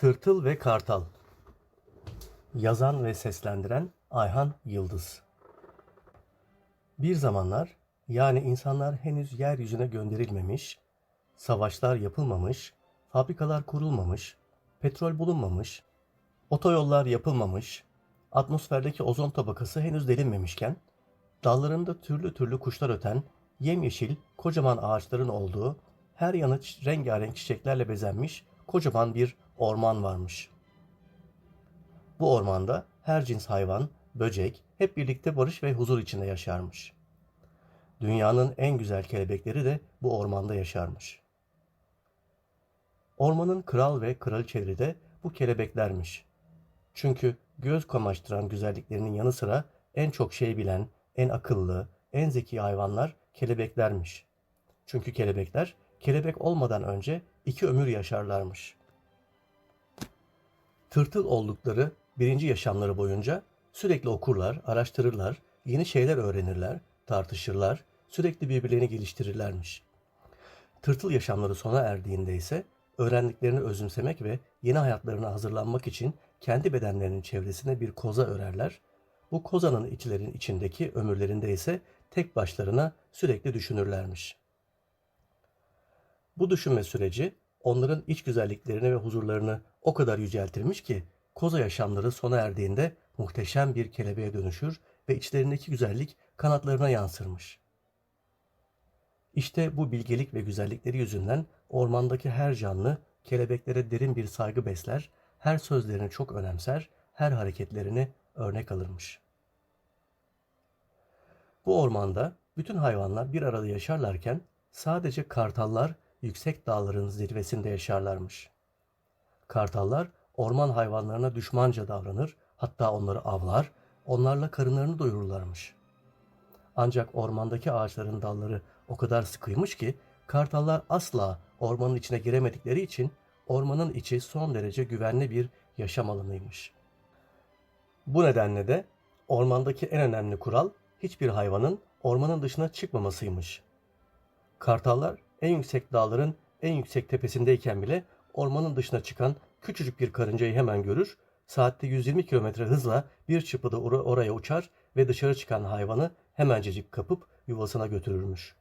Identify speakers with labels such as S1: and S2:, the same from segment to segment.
S1: Tırtıl ve Kartal. Yazan ve seslendiren Ayhan Yıldız. Bir zamanlar yani insanlar henüz yeryüzüne gönderilmemiş, savaşlar yapılmamış, fabrikalar kurulmamış, petrol bulunmamış, otoyollar yapılmamış, atmosferdeki ozon tabakası henüz delinmemişken, dallarında türlü türlü kuşlar öten, yemyeşil, kocaman ağaçların olduğu, her yanı rengarenk çiçeklerle bezenmiş kocaman bir orman varmış. Bu ormanda her cins hayvan, böcek hep birlikte barış ve huzur içinde yaşarmış. Dünyanın en güzel kelebekleri de bu ormanda yaşarmış. Ormanın kral ve kraliçeleri de bu kelebeklermiş. Çünkü göz kamaştıran güzelliklerinin yanı sıra en çok şey bilen, en akıllı, en zeki hayvanlar kelebeklermiş. Çünkü kelebekler kelebek olmadan önce iki ömür yaşarlarmış. Tırtıl oldukları birinci yaşamları boyunca sürekli okurlar, araştırırlar, yeni şeyler öğrenirler, tartışırlar, sürekli birbirlerini geliştirirlermiş. Tırtıl yaşamları sona erdiğinde ise öğrendiklerini özümsemek ve yeni hayatlarına hazırlanmak için kendi bedenlerinin çevresine bir koza örerler. Bu kozanın içlerin içindeki ömürlerinde ise tek başlarına sürekli düşünürlermiş. Bu düşünme süreci onların iç güzelliklerini ve huzurlarını o kadar yüceltirmiş ki koza yaşamları sona erdiğinde muhteşem bir kelebeğe dönüşür ve içlerindeki güzellik kanatlarına yansırmış. İşte bu bilgelik ve güzellikleri yüzünden ormandaki her canlı kelebeklere derin bir saygı besler, her sözlerini çok önemser, her hareketlerini örnek alırmış. Bu ormanda bütün hayvanlar bir arada yaşarlarken sadece kartallar yüksek dağların zirvesinde yaşarlarmış. Kartallar orman hayvanlarına düşmanca davranır, hatta onları avlar, onlarla karınlarını doyururlarmış. Ancak ormandaki ağaçların dalları o kadar sıkıymış ki kartallar asla ormanın içine giremedikleri için ormanın içi son derece güvenli bir yaşam alanıymış. Bu nedenle de ormandaki en önemli kural hiçbir hayvanın ormanın dışına çıkmamasıymış. Kartallar en yüksek dağların en yüksek tepesindeyken bile ormanın dışına çıkan küçücük bir karıncayı hemen görür, saatte 120 kilometre hızla bir çıpıda or- oraya uçar ve dışarı çıkan hayvanı hemencecik kapıp yuvasına götürürmüş.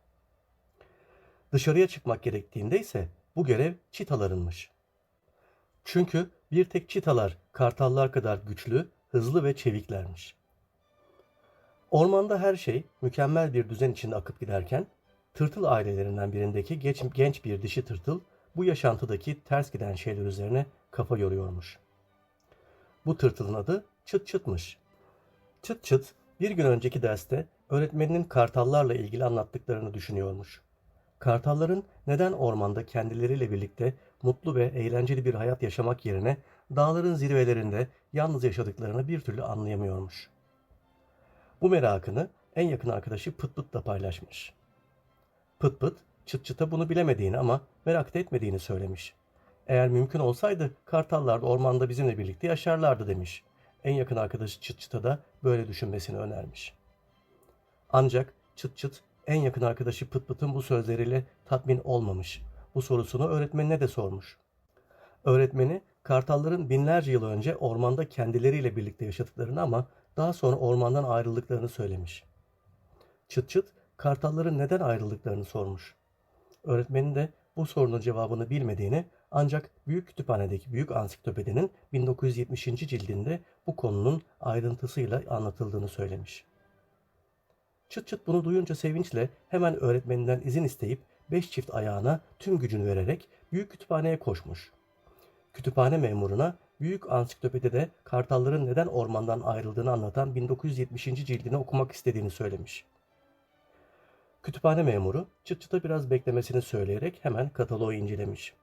S1: Dışarıya çıkmak gerektiğinde ise bu görev çitalarınmış. Çünkü bir tek çitalar kartallar kadar güçlü, hızlı ve çeviklermiş. Ormanda her şey mükemmel bir düzen içinde akıp giderken tırtıl ailelerinden birindeki genç, genç bir dişi tırtıl bu yaşantıdaki ters giden şeyler üzerine kafa yoruyormuş. Bu tırtılın adı Çıt Çıt'mış. Çıt Çıt bir gün önceki derste öğretmeninin kartallarla ilgili anlattıklarını düşünüyormuş. Kartalların neden ormanda kendileriyle birlikte mutlu ve eğlenceli bir hayat yaşamak yerine dağların zirvelerinde yalnız yaşadıklarını bir türlü anlayamıyormuş. Bu merakını en yakın arkadaşı Pıt Pıt'la paylaşmış. Pıt Pıt, Çıt Çıt'a bunu bilemediğini ama merak da etmediğini söylemiş. Eğer mümkün olsaydı kartallar da ormanda bizimle birlikte yaşarlardı demiş. En yakın arkadaşı Çıt Çıt'a da böyle düşünmesini önermiş. Ancak Çıt Çıt en yakın arkadaşı Pıt Pıt'ın bu sözleriyle tatmin olmamış. Bu sorusunu öğretmenine de sormuş. Öğretmeni kartalların binlerce yıl önce ormanda kendileriyle birlikte yaşadıklarını ama daha sonra ormandan ayrıldıklarını söylemiş. Çıt çıt kartalların neden ayrıldıklarını sormuş. Öğretmenin de bu sorunun cevabını bilmediğini ancak Büyük Kütüphane'deki Büyük Ansiklopedinin 1970. cildinde bu konunun ayrıntısıyla anlatıldığını söylemiş. Çıt çıt bunu duyunca sevinçle hemen öğretmeninden izin isteyip beş çift ayağına tüm gücünü vererek büyük kütüphaneye koşmuş. Kütüphane memuruna Büyük Ansiklopedide kartalların neden ormandan ayrıldığını anlatan 1970. cildini okumak istediğini söylemiş. Kütüphane memuru çıt çıta biraz beklemesini söyleyerek hemen kataloğu incelemiş.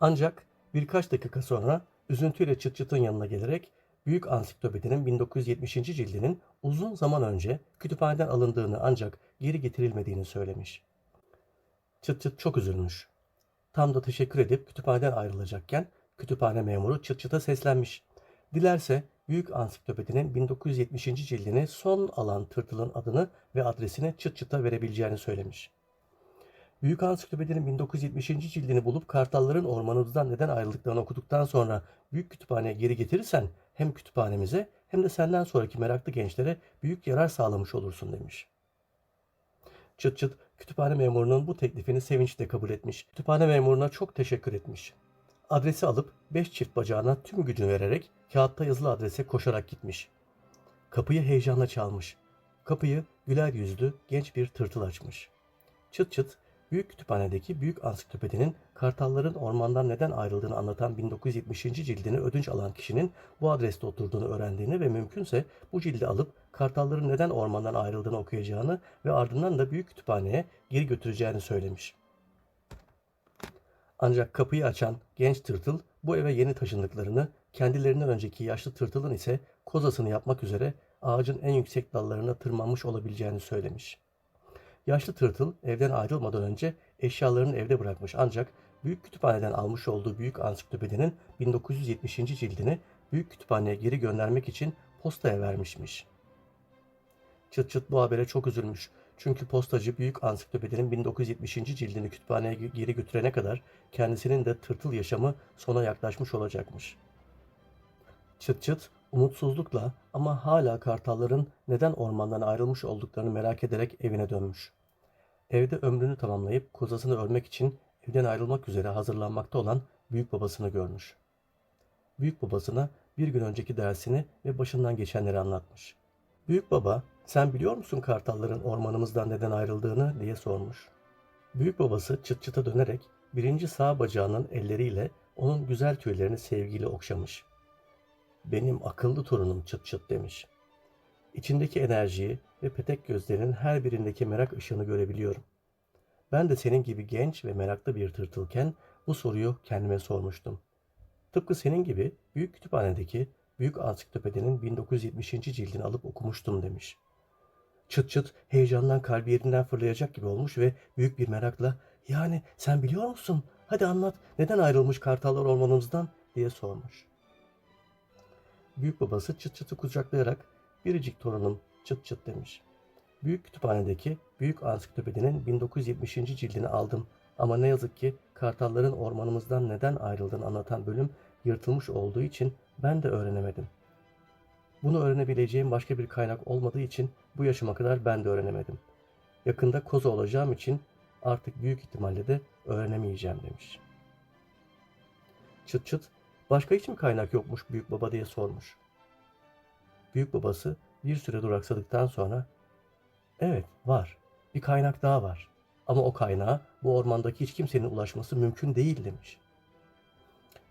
S1: Ancak birkaç dakika sonra üzüntüyle çıt çıtın yanına gelerek Büyük Ansiklopedinin 1970. cildinin uzun zaman önce kütüphaneden alındığını ancak geri getirilmediğini söylemiş. Çıt çıt çok üzülmüş. Tam da teşekkür edip kütüphaneden ayrılacakken kütüphane memuru çıt çıta seslenmiş. Dilerse Büyük Ansiklopedinin 1970. cildini son alan tırtılın adını ve adresini çıt çıta verebileceğini söylemiş. Büyük Ansiklopedi'nin 1970. cildini bulup kartalların ormanımızdan neden ayrıldıklarını okuduktan sonra büyük kütüphaneye geri getirirsen hem kütüphanemize hem de senden sonraki meraklı gençlere büyük yarar sağlamış olursun demiş. Çıt çıt kütüphane memurunun bu teklifini sevinçle kabul etmiş. Kütüphane memuruna çok teşekkür etmiş. Adresi alıp beş çift bacağına tüm gücünü vererek kağıtta yazılı adrese koşarak gitmiş. Kapıyı heyecanla çalmış. Kapıyı güler yüzlü genç bir tırtıl açmış. Çıt çıt büyük kütüphanedeki büyük ansiklopedinin kartalların ormandan neden ayrıldığını anlatan 1970. cildini ödünç alan kişinin bu adreste oturduğunu öğrendiğini ve mümkünse bu cildi alıp kartalların neden ormandan ayrıldığını okuyacağını ve ardından da büyük kütüphaneye geri götüreceğini söylemiş. Ancak kapıyı açan genç tırtıl bu eve yeni taşındıklarını, kendilerinden önceki yaşlı tırtılın ise kozasını yapmak üzere ağacın en yüksek dallarına tırmanmış olabileceğini söylemiş. Yaşlı tırtıl evden ayrılmadan önce eşyalarını evde bırakmış ancak büyük kütüphaneden almış olduğu büyük ansiklopedinin 1970. cildini büyük kütüphaneye geri göndermek için postaya vermişmiş. Çıt çıt bu habere çok üzülmüş. Çünkü postacı büyük ansiklopedinin 1970. cildini kütüphaneye geri götürene kadar kendisinin de tırtıl yaşamı sona yaklaşmış olacakmış. Çıt çıt umutsuzlukla ama hala kartalların neden ormandan ayrılmış olduklarını merak ederek evine dönmüş. Evde ömrünü tamamlayıp kozasını örmek için evden ayrılmak üzere hazırlanmakta olan büyük babasını görmüş. Büyük babasına bir gün önceki dersini ve başından geçenleri anlatmış. Büyük baba, sen biliyor musun kartalların ormanımızdan neden ayrıldığını diye sormuş. Büyük babası çıt çıta dönerek birinci sağ bacağının elleriyle onun güzel tüylerini sevgiyle okşamış. Benim akıllı torunum çıt çıt demiş. İçindeki enerjiyi ve petek gözlerinin her birindeki merak ışığını görebiliyorum. Ben de senin gibi genç ve meraklı bir tırtılken bu soruyu kendime sormuştum. Tıpkı senin gibi büyük kütüphanedeki büyük ansiklopedinin 1970. cildini alıp okumuştum demiş. Çıt çıt heyecandan kalbi yerinden fırlayacak gibi olmuş ve büyük bir merakla yani sen biliyor musun? Hadi anlat neden ayrılmış kartallar ormanımızdan diye sormuş. Büyük babası çıt çıtı kucaklayarak biricik torunum çıt çıt demiş. Büyük kütüphanedeki büyük ansiklopedinin 1970. cildini aldım ama ne yazık ki kartalların ormanımızdan neden ayrıldığını anlatan bölüm yırtılmış olduğu için ben de öğrenemedim. Bunu öğrenebileceğim başka bir kaynak olmadığı için bu yaşıma kadar ben de öğrenemedim. Yakında koza olacağım için artık büyük ihtimalle de öğrenemeyeceğim demiş. Çıt çıt başka hiç mi kaynak yokmuş büyük baba diye sormuş. Büyük babası bir süre duraksadıktan sonra evet var bir kaynak daha var ama o kaynağa bu ormandaki hiç kimsenin ulaşması mümkün değil demiş.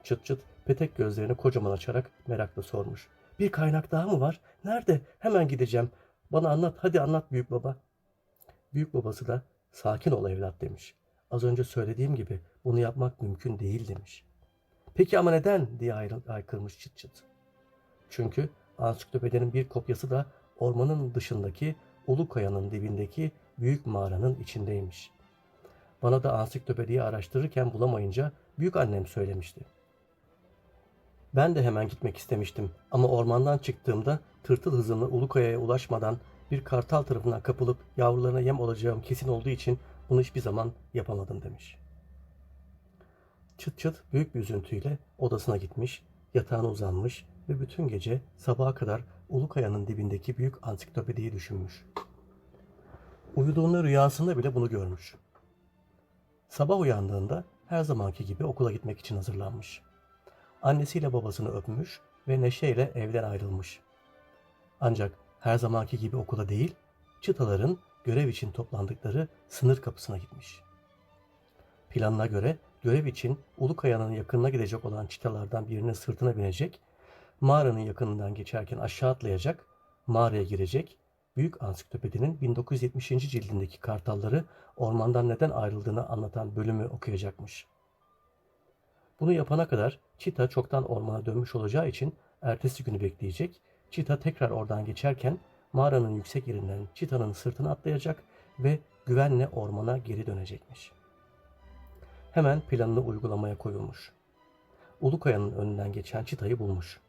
S1: Çıt çıt petek gözlerini kocaman açarak merakla sormuş. Bir kaynak daha mı var? Nerede? Hemen gideceğim. Bana anlat, hadi anlat büyük baba. Büyük babası da sakin ol evlat demiş. Az önce söylediğim gibi bunu yapmak mümkün değil demiş. Peki ama neden diye aykırmış çıt çıt. Çünkü ansiklopedinin bir kopyası da ormanın dışındaki Ulu Kaya'nın dibindeki büyük mağaranın içindeymiş. Bana da ansiklopediyi araştırırken bulamayınca büyük annem söylemişti. Ben de hemen gitmek istemiştim ama ormandan çıktığımda tırtıl hızımla Ulukaya'ya ulaşmadan bir kartal tarafından kapılıp yavrularına yem olacağım kesin olduğu için bunu hiçbir zaman yapamadım demiş. Çıt çıt büyük bir üzüntüyle odasına gitmiş, yatağına uzanmış ve bütün gece sabaha kadar Ulukaya'nın dibindeki büyük ansiklopediyi düşünmüş. Uyuduğunda rüyasında bile bunu görmüş. Sabah uyandığında her zamanki gibi okula gitmek için hazırlanmış annesiyle babasını öpmüş ve neşeyle evden ayrılmış. Ancak her zamanki gibi okula değil, çıtaların görev için toplandıkları sınır kapısına gitmiş. Planına göre görev için Ulukaya'nın yakınına gidecek olan çitalardan birinin sırtına binecek, mağaranın yakınından geçerken aşağı atlayacak, mağaraya girecek, Büyük Ansiklopedinin 1970. cildindeki kartalları ormandan neden ayrıldığını anlatan bölümü okuyacakmış. Bunu yapana kadar Çita çoktan ormana dönmüş olacağı için ertesi günü bekleyecek. Çita tekrar oradan geçerken mağaranın yüksek yerinden Çita'nın sırtına atlayacak ve güvenle ormana geri dönecekmiş. Hemen planını uygulamaya koyulmuş. Ulukaya'nın önünden geçen Çita'yı bulmuş.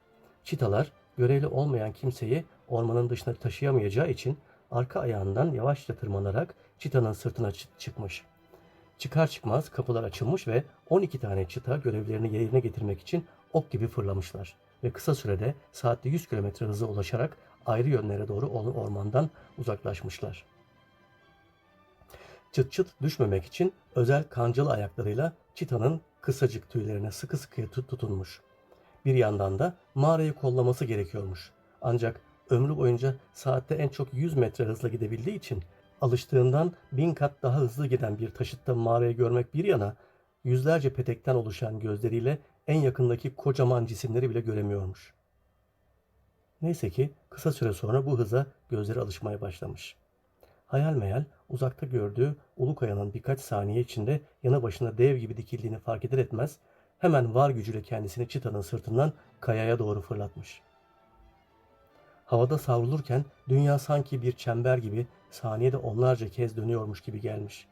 S1: Çitalar görevli olmayan kimseyi ormanın dışına taşıyamayacağı için arka ayağından yavaşça tırmanarak Çita'nın sırtına çıkmış. Çıkar çıkmaz kapılar açılmış ve 12 tane çıta görevlerini yerine getirmek için ok gibi fırlamışlar. Ve kısa sürede saatte 100 km hıza ulaşarak ayrı yönlere doğru or- ormandan uzaklaşmışlar. Çıt çıt düşmemek için özel kancalı ayaklarıyla çitanın kısacık tüylerine sıkı sıkıya tut- tutunmuş. Bir yandan da mağarayı kollaması gerekiyormuş. Ancak ömrü boyunca saatte en çok 100 metre hızla gidebildiği için alıştığından bin kat daha hızlı giden bir taşıtta mağarayı görmek bir yana yüzlerce petekten oluşan gözleriyle en yakındaki kocaman cisimleri bile göremiyormuş. Neyse ki kısa süre sonra bu hıza gözleri alışmaya başlamış. Hayal meyal uzakta gördüğü Ulukaya'nın birkaç saniye içinde yanı başına dev gibi dikildiğini fark eder etmez hemen var gücüyle kendisini çıtanın sırtından kayaya doğru fırlatmış. Havada savrulurken dünya sanki bir çember gibi saniyede onlarca kez dönüyormuş gibi gelmiş.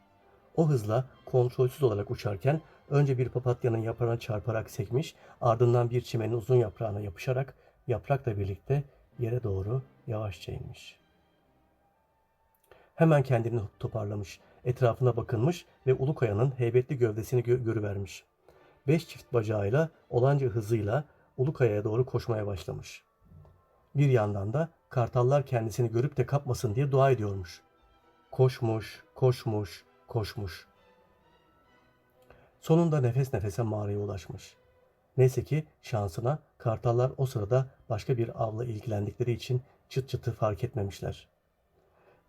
S1: O hızla kontrolsüz olarak uçarken önce bir papatyanın yaprağına çarparak sekmiş, ardından bir çimenin uzun yaprağına yapışarak yaprakla birlikte yere doğru yavaşça inmiş. Hemen kendini toparlamış, etrafına bakınmış ve Ulukaya'nın heybetli gövdesini gö- görüvermiş. Beş çift bacağıyla olanca hızıyla Ulukaya'ya doğru koşmaya başlamış. Bir yandan da kartallar kendisini görüp de kapmasın diye dua ediyormuş. Koşmuş, koşmuş, koşmuş. Sonunda nefes nefese mağaraya ulaşmış. Neyse ki şansına kartallar o sırada başka bir avla ilgilendikleri için çıt çıtı fark etmemişler.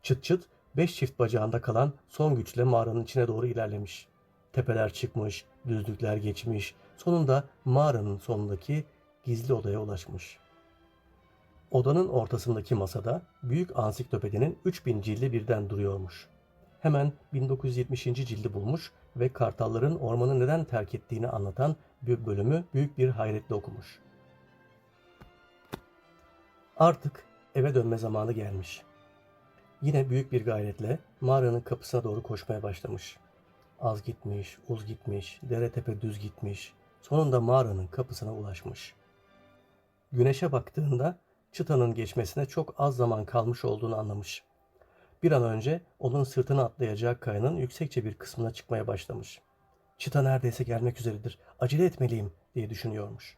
S1: Çıt çıt beş çift bacağında kalan son güçle mağaranın içine doğru ilerlemiş. Tepeler çıkmış, düzlükler geçmiş, sonunda mağaranın sonundaki gizli odaya ulaşmış. Odanın ortasındaki masada büyük ansiklopedinin 3000 cildi birden duruyormuş. Hemen 1970. cildi bulmuş ve kartalların ormanı neden terk ettiğini anlatan bir bölümü büyük bir hayretle okumuş. Artık eve dönme zamanı gelmiş. Yine büyük bir gayretle mağaranın kapısına doğru koşmaya başlamış. Az gitmiş, uz gitmiş, dere tepe düz gitmiş. Sonunda mağaranın kapısına ulaşmış. Güneşe baktığında çıtanın geçmesine çok az zaman kalmış olduğunu anlamış. Bir an önce onun sırtına atlayacağı kayanın yüksekçe bir kısmına çıkmaya başlamış. Çıta neredeyse gelmek üzeredir. Acele etmeliyim diye düşünüyormuş.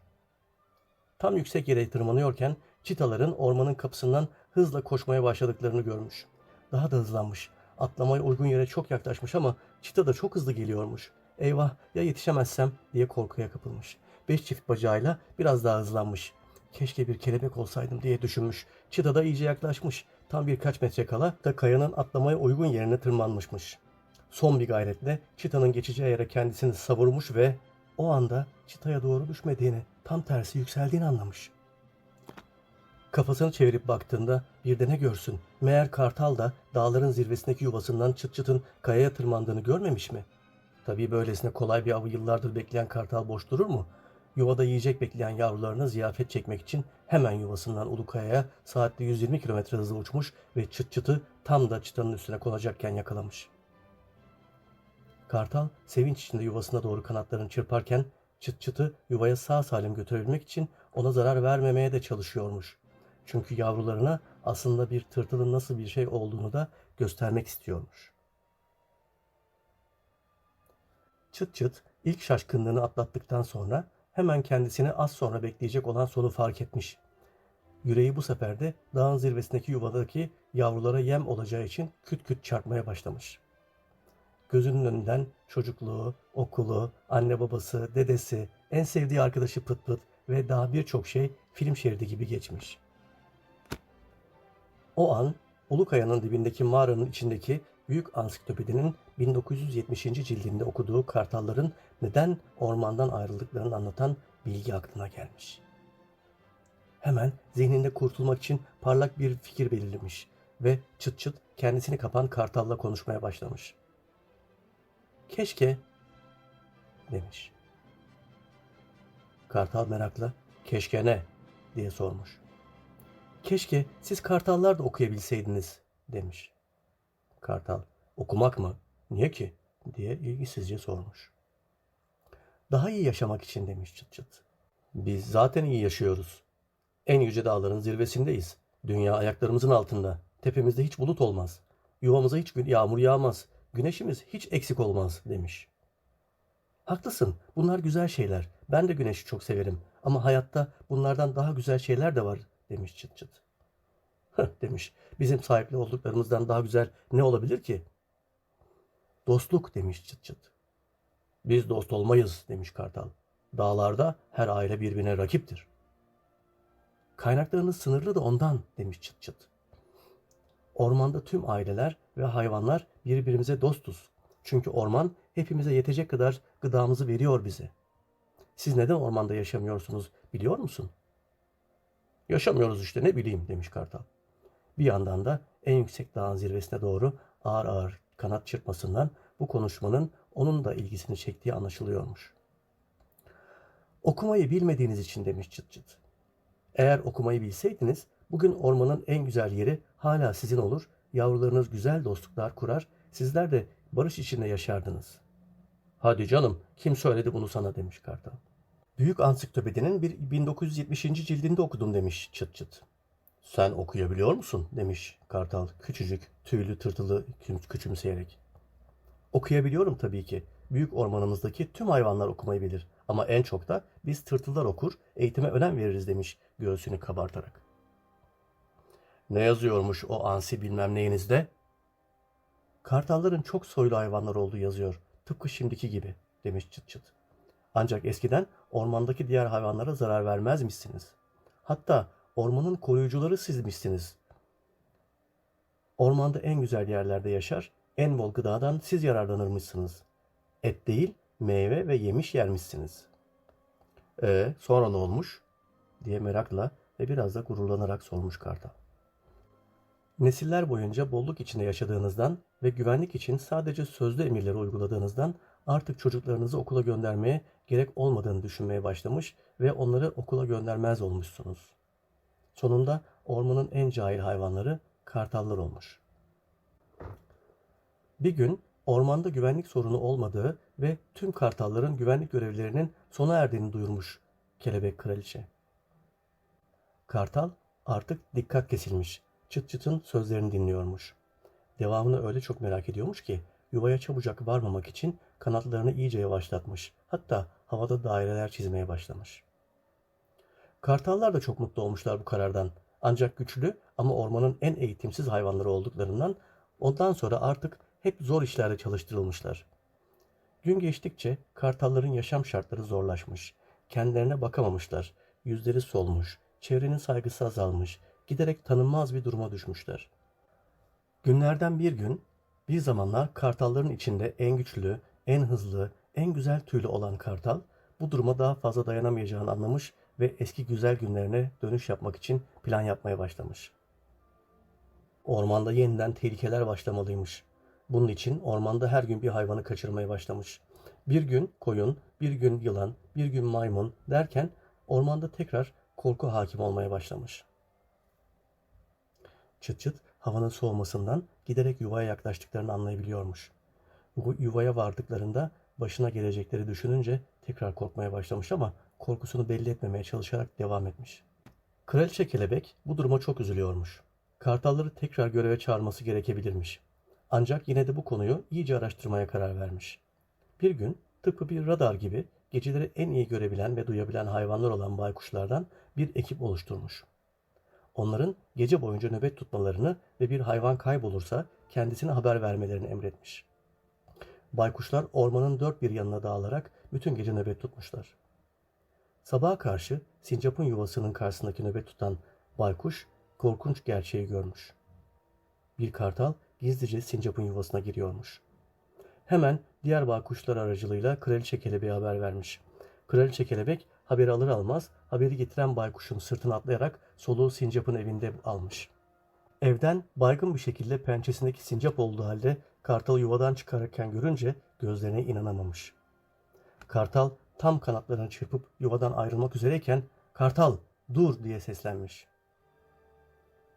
S1: Tam yüksek yere tırmanıyorken çitaların ormanın kapısından hızla koşmaya başladıklarını görmüş. Daha da hızlanmış. Atlamaya uygun yere çok yaklaşmış ama çita da çok hızlı geliyormuş. Eyvah ya yetişemezsem diye korkuya kapılmış. Beş çift bacağıyla biraz daha hızlanmış. Keşke bir kelebek olsaydım diye düşünmüş. Çita da iyice yaklaşmış. Tam birkaç metre kala da kayanın atlamaya uygun yerine tırmanmışmış. Son bir gayretle çitanın geçeceği yere kendisini savurmuş ve o anda çitaya doğru düşmediğini, tam tersi yükseldiğini anlamış. Kafasını çevirip baktığında bir de ne görsün? Meğer kartal da dağların zirvesindeki yuvasından çıt çıtın kayaya tırmandığını görmemiş mi? Tabii böylesine kolay bir avı yıllardır bekleyen kartal boş durur mu? Yuvada yiyecek bekleyen yavrularına ziyafet çekmek için hemen yuvasından Ulukaya'ya saatte 120 km hızla uçmuş ve çıt çıtı tam da çıtanın üstüne konacakken yakalamış. Kartal sevinç içinde yuvasına doğru kanatlarını çırparken çıt çıtı yuvaya sağ salim götürebilmek için ona zarar vermemeye de çalışıyormuş. Çünkü yavrularına aslında bir tırtılın nasıl bir şey olduğunu da göstermek istiyormuş. Çıt çıt ilk şaşkınlığını atlattıktan sonra hemen kendisini az sonra bekleyecek olan sonu fark etmiş. Yüreği bu sefer de dağın zirvesindeki yuvadaki yavrulara yem olacağı için küt küt çarpmaya başlamış. Gözünün önünden çocukluğu, okulu, anne babası, dedesi, en sevdiği arkadaşı Pıt Pıt ve daha birçok şey film şeridi gibi geçmiş. O an Ulukaya'nın dibindeki mağaranın içindeki büyük ansiklopedinin 1970. cildinde okuduğu kartalların neden ormandan ayrıldıklarını anlatan bilgi aklına gelmiş. Hemen zihninde kurtulmak için parlak bir fikir belirlemiş ve çıt çıt kendisini kapan kartalla konuşmaya başlamış. Keşke demiş. Kartal merakla keşke ne diye sormuş. Keşke siz kartallar da okuyabilseydiniz demiş. Kartal okumak mı? Niye ki? diye ilgisizce sormuş. Daha iyi yaşamak için demiş çıt çıt. Biz zaten iyi yaşıyoruz. En yüce dağların zirvesindeyiz. Dünya ayaklarımızın altında. Tepemizde hiç bulut olmaz. Yuvamıza hiç gün yağmur yağmaz. güneşimiz hiç eksik olmaz demiş. Haklısın, bunlar güzel şeyler. Ben de güneşi çok severim. Ama hayatta bunlardan daha güzel şeyler de var demiş çıt çıt. Hıh demiş, bizim sahipli olduklarımızdan daha güzel ne olabilir ki? Dostluk demiş çıt çıt. Biz dost olmayız demiş kartal. Dağlarda her aile birbirine rakiptir. Kaynaklarınız sınırlı da ondan demiş çıt çıt. Ormanda tüm aileler ve hayvanlar birbirimize dostuz. Çünkü orman hepimize yetecek kadar gıdamızı veriyor bize. Siz neden ormanda yaşamıyorsunuz biliyor musun? Yaşamıyoruz işte ne bileyim demiş kartal. Bir yandan da en yüksek dağın zirvesine doğru ağır ağır kanat çırpmasından bu konuşmanın onun da ilgisini çektiği anlaşılıyormuş. Okumayı bilmediğiniz için demiş çıt çıt. Eğer okumayı bilseydiniz bugün ormanın en güzel yeri hala sizin olur, yavrularınız güzel dostluklar kurar, sizler de barış içinde yaşardınız. Hadi canım kim söyledi bunu sana demiş kartal. Büyük Ansiklopedinin bir 1970. cildinde okudum demiş çıt çıt. Sen okuyabiliyor musun demiş kartal küçücük tüylü tırtılı kü- küçümseyerek. Okuyabiliyorum tabii ki. Büyük ormanımızdaki tüm hayvanlar okumayı bilir. Ama en çok da biz tırtıllar okur, eğitime önem veririz demiş göğsünü kabartarak. Ne yazıyormuş o ansi bilmem neyinizde? Kartalların çok soylu hayvanlar olduğu yazıyor. Tıpkı şimdiki gibi demiş çıt çıt. Ancak eskiden ormandaki diğer hayvanlara zarar vermezmişsiniz. Hatta ormanın koruyucuları sizmişsiniz. Ormanda en güzel yerlerde yaşar, en bol gıdadan siz yararlanırmışsınız. Et değil, meyve ve yemiş yermişsiniz. E sonra ne olmuş? diye merakla ve biraz da gururlanarak sormuş kartal. Nesiller boyunca bolluk içinde yaşadığınızdan ve güvenlik için sadece sözlü emirleri uyguladığınızdan artık çocuklarınızı okula göndermeye gerek olmadığını düşünmeye başlamış ve onları okula göndermez olmuşsunuz. Sonunda ormanın en cahil hayvanları kartallar olmuş. Bir gün ormanda güvenlik sorunu olmadığı ve tüm kartalların güvenlik görevlerinin sona erdiğini duyurmuş kelebek kraliçe. Kartal artık dikkat kesilmiş, çıt çıtın sözlerini dinliyormuş. Devamını öyle çok merak ediyormuş ki yuvaya çabucak varmamak için kanatlarını iyice yavaşlatmış. Hatta havada daireler çizmeye başlamış. Kartallar da çok mutlu olmuşlar bu karardan. Ancak güçlü ama ormanın en eğitimsiz hayvanları olduklarından ondan sonra artık hep zor işlerde çalıştırılmışlar. Gün geçtikçe kartalların yaşam şartları zorlaşmış. Kendilerine bakamamışlar. Yüzleri solmuş. Çevrenin saygısı azalmış. Giderek tanınmaz bir duruma düşmüşler. Günlerden bir gün bir zamanlar kartalların içinde en güçlü, en hızlı, en güzel tüylü olan kartal bu duruma daha fazla dayanamayacağını anlamış ve eski güzel günlerine dönüş yapmak için plan yapmaya başlamış. Ormanda yeniden tehlikeler başlamalıymış. Bunun için ormanda her gün bir hayvanı kaçırmaya başlamış. Bir gün koyun, bir gün yılan, bir gün maymun derken ormanda tekrar korku hakim olmaya başlamış. Çıt çıt havanın soğumasından giderek yuvaya yaklaştıklarını anlayabiliyormuş. Bu yuvaya vardıklarında başına gelecekleri düşününce tekrar korkmaya başlamış ama korkusunu belli etmemeye çalışarak devam etmiş. Kraliçe kelebek bu duruma çok üzülüyormuş. Kartalları tekrar göreve çağırması gerekebilirmiş. Ancak yine de bu konuyu iyice araştırmaya karar vermiş. Bir gün tıpkı bir radar gibi geceleri en iyi görebilen ve duyabilen hayvanlar olan baykuşlardan bir ekip oluşturmuş. Onların gece boyunca nöbet tutmalarını ve bir hayvan kaybolursa kendisine haber vermelerini emretmiş. Baykuşlar ormanın dört bir yanına dağılarak bütün gece nöbet tutmuşlar. Sabaha karşı sincapın yuvasının karşısındaki nöbet tutan baykuş korkunç gerçeği görmüş. Bir kartal gizlice sincapın yuvasına giriyormuş. Hemen diğer baykuşlar aracılığıyla kraliçe kelebeğe haber vermiş. Kraliçe kelebek haberi alır almaz haberi getiren baykuşun sırtına atlayarak soluğu sincapın evinde almış. Evden baygın bir şekilde pençesindeki sincap olduğu halde kartalı yuvadan çıkarırken görünce gözlerine inanamamış. Kartal tam kanatlarını çırpıp yuvadan ayrılmak üzereyken Kartal dur diye seslenmiş.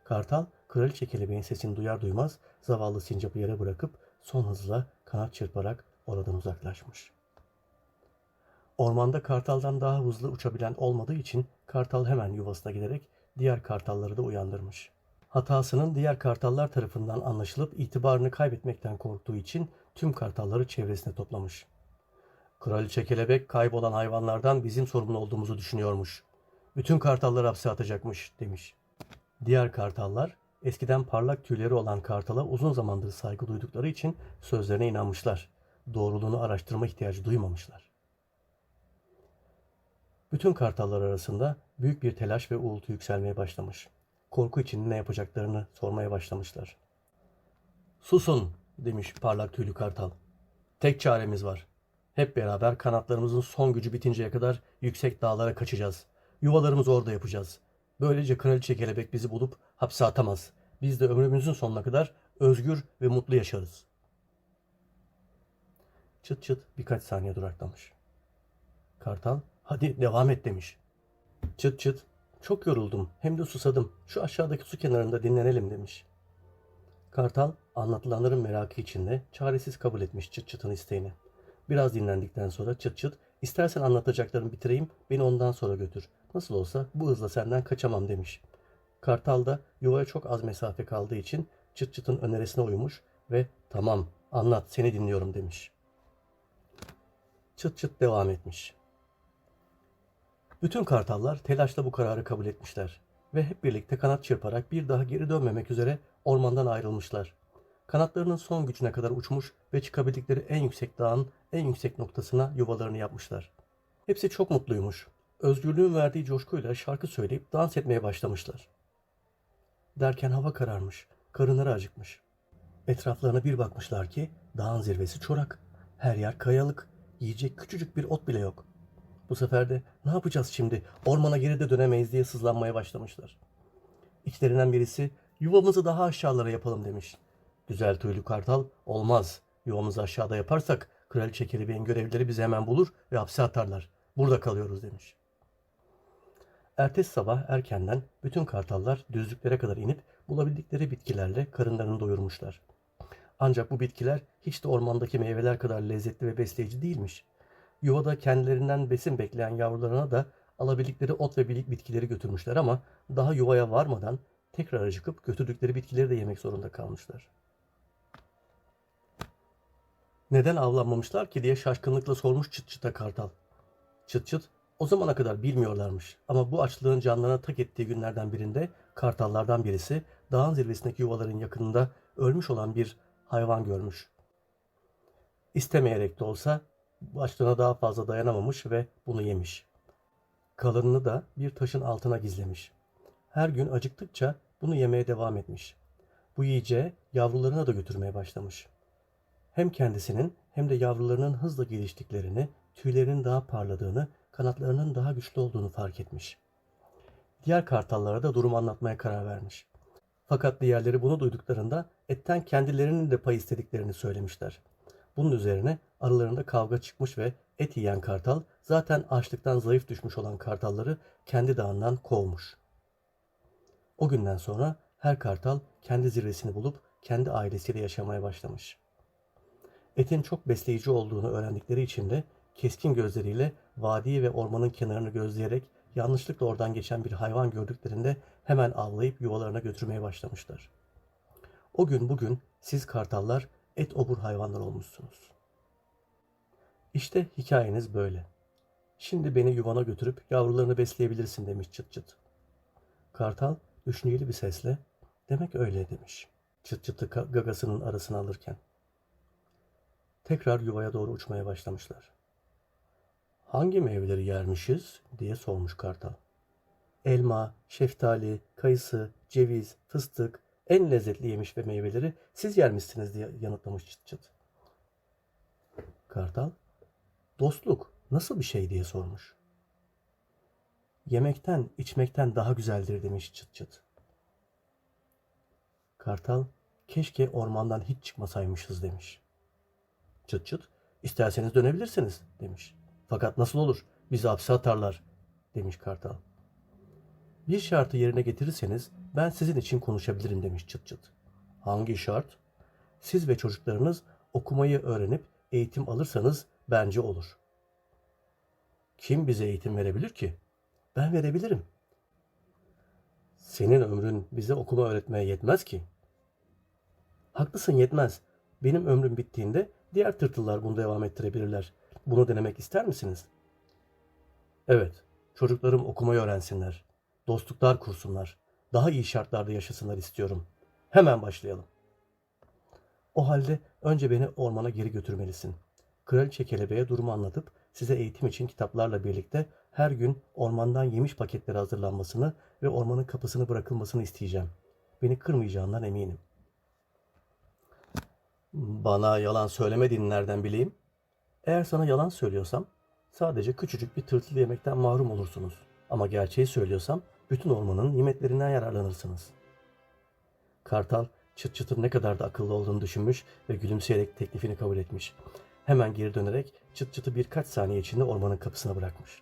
S1: Kartal kraliçe kelebeğin sesini duyar duymaz zavallı sincapı yere bırakıp son hızla kanat çırparak oradan uzaklaşmış. Ormanda kartaldan daha hızlı uçabilen olmadığı için kartal hemen yuvasına giderek diğer kartalları da uyandırmış. Hatasının diğer kartallar tarafından anlaşılıp itibarını kaybetmekten korktuğu için tüm kartalları çevresine toplamış. Kraliçe kelebek kaybolan hayvanlardan bizim sorumlu olduğumuzu düşünüyormuş. Bütün kartalları hapse atacakmış demiş. Diğer kartallar eskiden parlak tüyleri olan kartala uzun zamandır saygı duydukları için sözlerine inanmışlar. Doğruluğunu araştırma ihtiyacı duymamışlar. Bütün kartallar arasında büyük bir telaş ve uğultu yükselmeye başlamış. Korku içinde ne yapacaklarını sormaya başlamışlar. Susun demiş parlak tüylü kartal. Tek çaremiz var. Hep beraber kanatlarımızın son gücü bitinceye kadar yüksek dağlara kaçacağız. Yuvalarımızı orada yapacağız. Böylece kraliçe kelebek bizi bulup hapse atamaz. Biz de ömrümüzün sonuna kadar özgür ve mutlu yaşarız. Çıt çıt birkaç saniye duraklamış. Kartal hadi devam et demiş. Çıt çıt çok yoruldum hem de susadım. Şu aşağıdaki su kenarında dinlenelim demiş. Kartal anlatılanların merakı içinde çaresiz kabul etmiş çıt çıtın isteğini. Biraz dinlendikten sonra çıt çıt istersen anlatacaklarımı bitireyim beni ondan sonra götür. Nasıl olsa bu hızla senden kaçamam demiş. Kartal da yuvaya çok az mesafe kaldığı için çıt çıtın önerisine uymuş ve tamam anlat seni dinliyorum demiş. Çıt çıt devam etmiş. Bütün kartallar telaşla bu kararı kabul etmişler ve hep birlikte kanat çırparak bir daha geri dönmemek üzere ormandan ayrılmışlar. Kanatlarının son gücüne kadar uçmuş ve çıkabildikleri en yüksek dağın en yüksek noktasına yuvalarını yapmışlar. Hepsi çok mutluymuş. Özgürlüğün verdiği coşkuyla şarkı söyleyip dans etmeye başlamışlar. Derken hava kararmış, karınları acıkmış. Etraflarına bir bakmışlar ki dağın zirvesi çorak. Her yer kayalık, yiyecek küçücük bir ot bile yok. Bu sefer de ne yapacağız şimdi? Ormana geri de dönemeyiz diye sızlanmaya başlamışlar. İçlerinden birisi yuvamızı daha aşağılara yapalım demiş. Güzel tüylü kartal olmaz. Yuvamızı aşağıda yaparsak kraliçe kelebeğin görevlileri bizi hemen bulur ve hapse atarlar. Burada kalıyoruz demiş. Ertesi sabah erkenden bütün kartallar düzlüklere kadar inip bulabildikleri bitkilerle karınlarını doyurmuşlar. Ancak bu bitkiler hiç de ormandaki meyveler kadar lezzetli ve besleyici değilmiş. Yuvada kendilerinden besin bekleyen yavrularına da alabildikleri ot ve bilik bitkileri götürmüşler ama daha yuvaya varmadan tekrar acıkıp götürdükleri bitkileri de yemek zorunda kalmışlar. Neden avlanmamışlar ki diye şaşkınlıkla sormuş çıt çıta kartal. Çıt çıt o zamana kadar bilmiyorlarmış ama bu açlığın canlarına tak ettiği günlerden birinde kartallardan birisi dağın zirvesindeki yuvaların yakınında ölmüş olan bir hayvan görmüş. İstemeyerek de olsa açlığına daha fazla dayanamamış ve bunu yemiş. Kalanını da bir taşın altına gizlemiş. Her gün acıktıkça bunu yemeye devam etmiş. Bu yiyeceği yavrularına da götürmeye başlamış. Hem kendisinin hem de yavrularının hızla geliştiklerini, tüylerinin daha parladığını, kanatlarının daha güçlü olduğunu fark etmiş. Diğer kartallara da durumu anlatmaya karar vermiş. Fakat diğerleri bunu duyduklarında etten kendilerinin de pay istediklerini söylemişler. Bunun üzerine aralarında kavga çıkmış ve et yiyen kartal zaten açlıktan zayıf düşmüş olan kartalları kendi dağından kovmuş. O günden sonra her kartal kendi zirvesini bulup kendi ailesiyle yaşamaya başlamış. Etin çok besleyici olduğunu öğrendikleri için de keskin gözleriyle vadiyi ve ormanın kenarını gözleyerek yanlışlıkla oradan geçen bir hayvan gördüklerinde hemen avlayıp yuvalarına götürmeye başlamışlar. O gün bugün siz kartallar et obur hayvanlar olmuşsunuz. İşte hikayeniz böyle. Şimdi beni yuvana götürüp yavrularını besleyebilirsin demiş çıt çıt. Kartal düşünceli bir sesle demek öyle demiş. Çıt çıtı gagasının arasına alırken. Tekrar yuvaya doğru uçmaya başlamışlar. Hangi meyveleri yermişiz diye sormuş kartal. Elma, şeftali, kayısı, ceviz, fıstık, en lezzetli yemiş ve meyveleri siz yermişsiniz diye yanıtlamış çıt çıt. Kartal, dostluk nasıl bir şey diye sormuş. Yemekten, içmekten daha güzeldir demiş çıt çıt. Kartal, keşke ormandan hiç çıkmasaymışız demiş. Çıt çıt, isterseniz dönebilirsiniz demiş. Fakat nasıl olur, bizi hapse atarlar demiş kartal. Bir şartı yerine getirirseniz ben sizin için konuşabilirim demiş çıt çıt. Hangi şart? Siz ve çocuklarınız okumayı öğrenip eğitim alırsanız bence olur. Kim bize eğitim verebilir ki? Ben verebilirim. Senin ömrün bize okuma öğretmeye yetmez ki. Haklısın yetmez. Benim ömrüm bittiğinde Diğer tırtıllar bunu devam ettirebilirler. Bunu denemek ister misiniz? Evet, çocuklarım okumayı öğrensinler. Dostluklar kursunlar. Daha iyi şartlarda yaşasınlar istiyorum. Hemen başlayalım. O halde önce beni ormana geri götürmelisin. Kraliçe kelebeğe durumu anlatıp size eğitim için kitaplarla birlikte her gün ormandan yemiş paketleri hazırlanmasını ve ormanın kapısını bırakılmasını isteyeceğim. Beni kırmayacağından eminim. Bana yalan söylemediğini nereden bileyim? Eğer sana yalan söylüyorsam sadece küçücük bir tırtıl yemekten mahrum olursunuz. Ama gerçeği söylüyorsam bütün ormanın nimetlerinden yararlanırsınız. Kartal çıt çıtın ne kadar da akıllı olduğunu düşünmüş ve gülümseyerek teklifini kabul etmiş. Hemen geri dönerek çıt çıtı birkaç saniye içinde ormanın kapısına bırakmış.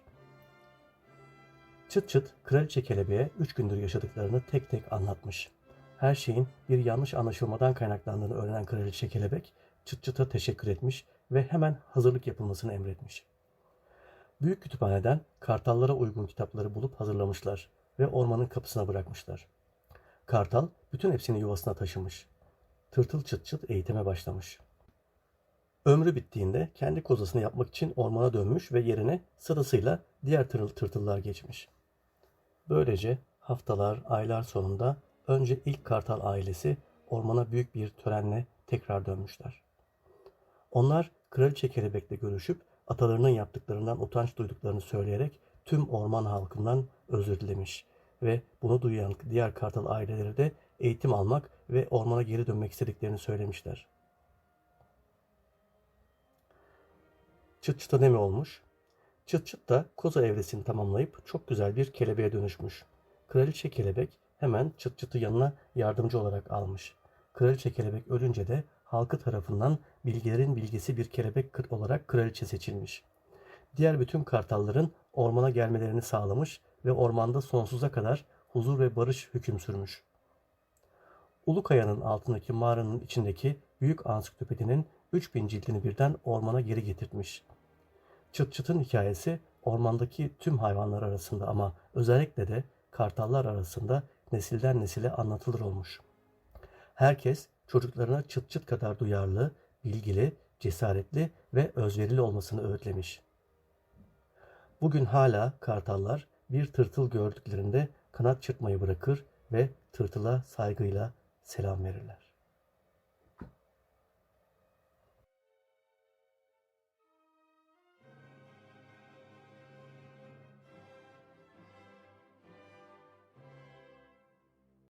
S1: Çıt çıt kraliçe kelebeğe üç gündür yaşadıklarını tek tek anlatmış. Her şeyin bir yanlış anlaşılmadan kaynaklandığını öğrenen kraliçe kelebek çıt çıta teşekkür etmiş ve hemen hazırlık yapılmasını emretmiş. Büyük kütüphaneden kartallara uygun kitapları bulup hazırlamışlar ve ormanın kapısına bırakmışlar. Kartal bütün hepsini yuvasına taşımış. Tırtıl çıt çıt eğitime başlamış. Ömrü bittiğinde kendi kozasını yapmak için ormana dönmüş ve yerine sırasıyla diğer tırıl tırtıllar geçmiş. Böylece haftalar, aylar sonunda önce ilk kartal ailesi ormana büyük bir törenle tekrar dönmüşler. Onlar kraliçe kelebekle görüşüp atalarının yaptıklarından utanç duyduklarını söyleyerek tüm orman halkından özür dilemiş ve bunu duyan diğer kartal aileleri de eğitim almak ve ormana geri dönmek istediklerini söylemişler. Çıt çıta ne mi olmuş? Çıt çıt da koza evresini tamamlayıp çok güzel bir kelebeğe dönüşmüş. Kraliçe kelebek hemen çıt çıtı yanına yardımcı olarak almış. Kraliçe kelebek ölünce de halkı tarafından bilgilerin bilgisi bir kelebek kır- olarak kraliçe seçilmiş. Diğer bütün kartalların ormana gelmelerini sağlamış ve ormanda sonsuza kadar huzur ve barış hüküm sürmüş. Ulukaya'nın altındaki mağaranın içindeki büyük ansiklopedinin 3000 cildini birden ormana geri getirtmiş. Çıt çıtın hikayesi ormandaki tüm hayvanlar arasında ama özellikle de kartallar arasında nesilden nesile anlatılır olmuş. Herkes çocuklarına çıt çıt kadar duyarlı, bilgili, cesaretli ve özverili olmasını öğütlemiş. Bugün hala kartallar bir tırtıl gördüklerinde kanat çırpmayı bırakır ve tırtıla saygıyla selam verirler.